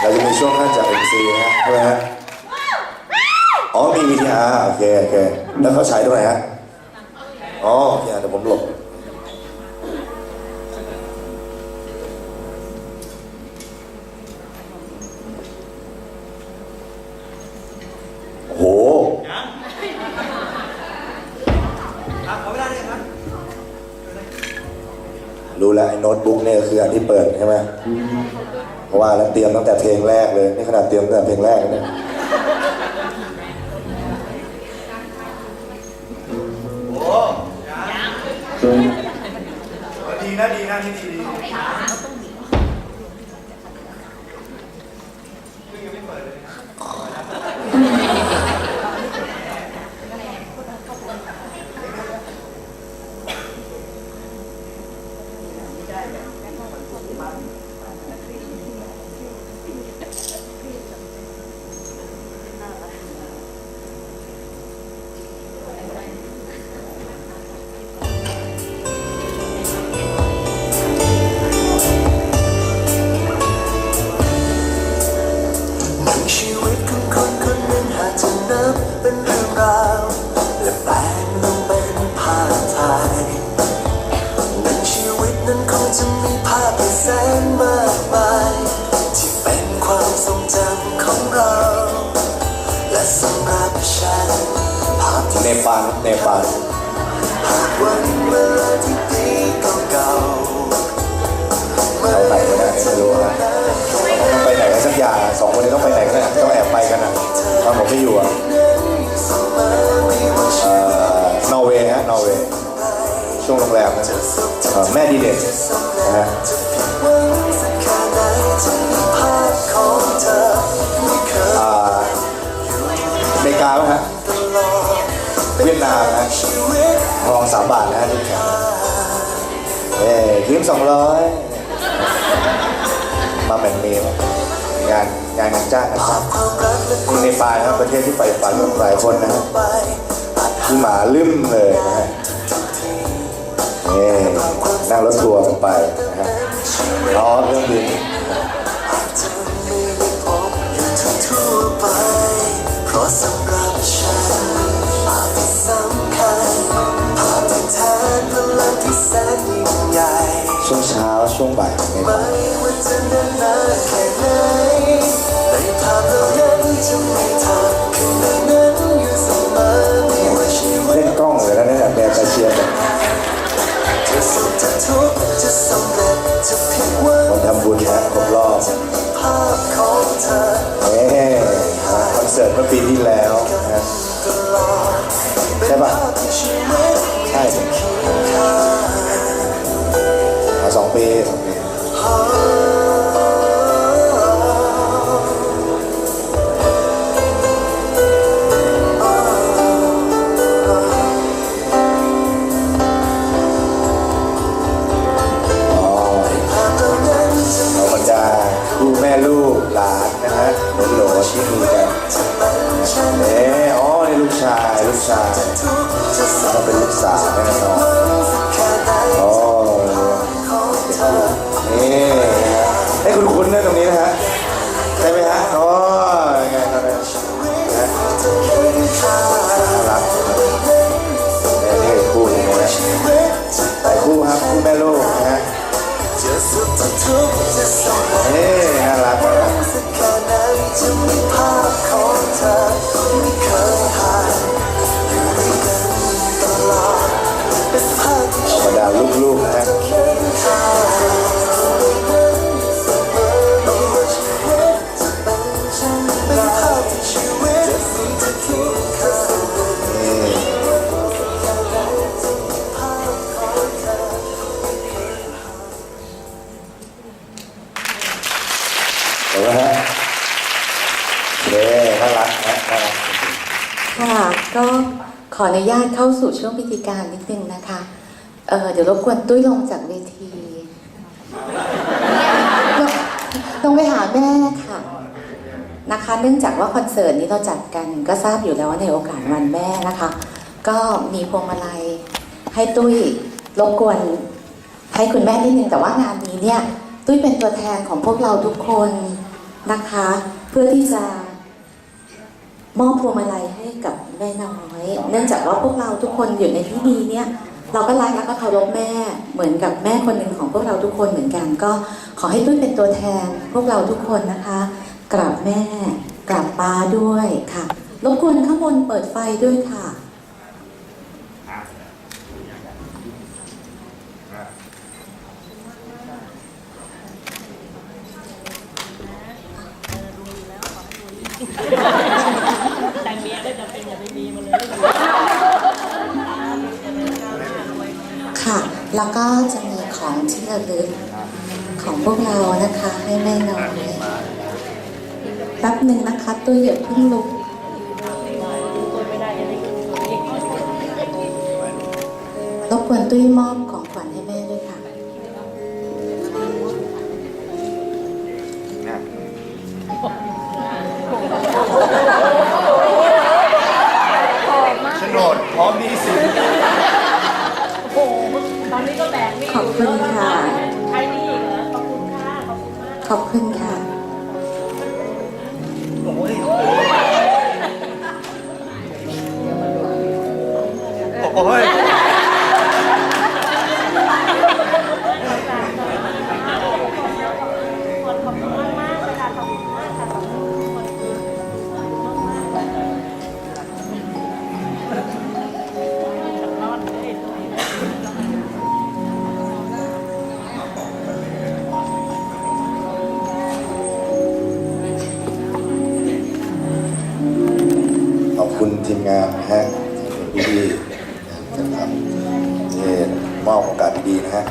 เราจะมีช่วงขั้นจาก MC นะฮะใช่ไหมฮะ อ๋อมีวิทยาโอเคโอเค แล้วเขาฉายตรงไหนฮะ อ๋อโอเคเดี๋ยวผมหลบ รู้แล้วไอ้โน้ตบุ๊กเนี่ยคืออันที่เปิดใช่ไหมเพราะว่าแล้วเตรียมตั้งแต่เพลงแรกเลยนี่ขนาดเตรียมตั้งแต่เพลงแรกนะเนี่ยดีนะดีนะที่ดี ภา สองร้อยมาแบ่งเมย์งานงานจ้างนจ้างครักและคนี่วามเนปาลนะครับประเทศที่ใฝ่ฝันของหลายคนนะฮะไปอาจที่หมาลืมเลยนะฮะนี่นั่งรถทัวร์กันไปนะฮะล้อเครื่องบินจะไม่ได้พบอยู่ทั่วๆไปเพราะสำหรับ ช่วงเช้ ที่มีกันเป็นฉันเอ๊ะอ๋อนี่ลูกชายลูกชายทุกข์จะสแล้วเป็นลูกสาวแน่นอนอ๋อนี่ให้คุณคุ้นๆนะตรงนี้นะฮะใช่ไหมฮะอ๋อยังไงครับเนี่ยนะจะน่ารักนี่คู่หนะชีวิตจะหลายคู่ครับคู่แม่ลูกนะฮะ ก็ขออนุญาตเข้าสู่ช่วงพิธีการนิดนึงนะคะเเดี๋ยวรบกวนตุ้ยลงจากเวทีลงลงไปหาแม่ค่ะนะคะ เนื่องจากว่าคอนเสิร์ตนี้เราจัดกันก็ทราบอยู่แล้วว่าในโอกาสวันแม่นะคะ ก็มีพวงมาลัยให้ตุ้ยรบกวนให้คุณแม่นิดนึงแต่ว่างานนี้เนี่ยตุ้ยเป็นตัวแทนของพวกเราทุกคนนะคะ เพื่อที่จะมอบพวงมาลัยให้กับ น้อย เนื่องจากว่าพวกเราทุกคนอยู่ในที่นี้เนี่ยเราก็รักและก็เคารพแม่เหมือนกับแม่คนหนึ่งของพวกเราทุกคนเหมือนกัน ก็ขอให้ตุ้ยเป็นตัวแทน พวกเราทุกคนนะคะกราบแม่กราบป้าด้วยค่ะรบกวนข้างบนเปิดไฟด้วยค่ะ แต่เมียก็จะเป็นอย่างไปมีมาเลยค่ะ แล้วก็จะมีของที่ระลึกของพวกเรานะคะ ให้แม่น้อยแป๊บหนึ่งนะคะตัวอย่าเพิ่งลุกรบกวนตุ้ยมอบของ ขอบคุณค่ะ งานนะฮะที่ดีๆนะครับที่มอบโอกาสดีๆนะฮะ